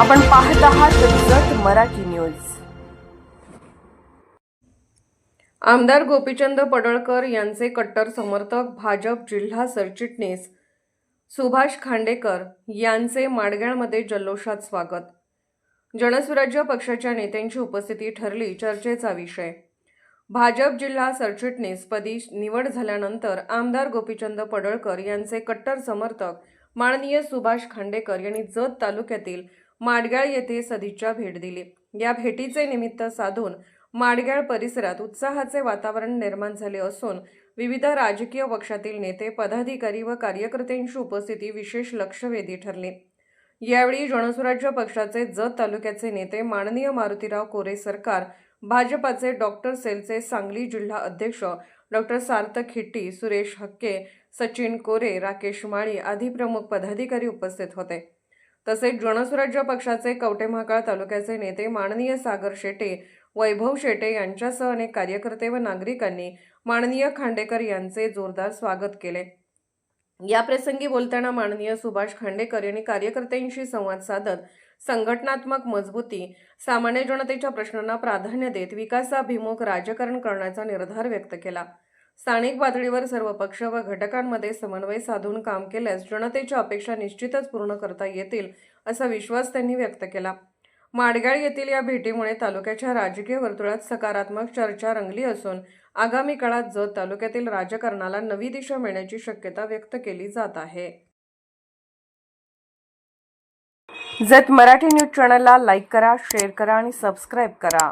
आपण पाहत आहात जत मराठी न्यूज. आमदार गोपीचंद पडळकर यांचे कट्टर समर्थक भाजप जिल्हा सरचिटणीस सुभाष खांडेकर यांचे माडगॅळमध्ये जल्लोषात स्वागत. जनस्वराज्य पक्षाच्या नेत्यांची उपस्थिती ठरली चर्चेचा विषय. भाजप जिल्हा सरचिटणीसपदी निवड झाल्यानंतर आमदार गोपीचंद पडळकर यांचे कट्टर समर्थक माननीय सुभाष खांडेकर यांनी जत तालुक्यातील माडगाळ येथे सदिच्छा भेट दिली. या भेटीचे निमित्त साधून माडगाळ परिसरात उत्साहाचे वातावरण निर्माण झाले असून विविध राजकीय पक्षातील नेते पदाधिकारी व कार्यकर्त्यांची उपस्थिती विशेष लक्षवेधी ठरली. यावेळी जनसुराज्य पक्षाचे जत तालुक्याचे नेते माननीय मारुतीराव कोरे सरकार भाजपाचे डॉक्टर सेलचे सांगली जिल्हा अध्यक्ष डॉक्टर सार्थक हिट्टी सुरेश हक्के सचिन कोरे राकेश माळी आदी प्रमुख पदाधिकारी उपस्थित होते. तसेच जनसुराज्य पक्षाचे कवटेमहाकाळ तालुक्याचे नेते माननीय सागर शेटे वैभव शेटे यांच्यासह अनेक कार्यकर्ते व नागरिकांनी माननीय खांडेकर यांचे जोरदार स्वागत केले. या प्रसंगी बोलताना माननीय सुभाष खांडेकर यांनी कार्यकर्त्यांशी संवाद साधत संघटनात्मक मजबूती सामान्य जनतेच्या प्रश्नांना प्राधान्य देत विकासाभिमुख राजकारण करण्याचा निर्धार व्यक्त केला. स्थानिक पातळीवर सर्व पक्ष व घटकांमध्ये समन्वय साधून काम केल्यास जनतेच्या अपेक्षा निश्चितच पूर्ण करता येतील असा विश्वास त्यांनी व्यक्त केला. माडगाळ येथील या भेटीमुळे तालुक्याच्या राजकीय वर्तुळात सकारात्मक चर्चा रंगली असून आगामी काळात जत तालुक्यातील राजकारणाला नवी दिशा मिळण्याची शक्यता व्यक्त केली जात आहे. जत मराठी न्यूज चॅनलला लाईक करा शेअर करा आणि सबस्क्राईब करा.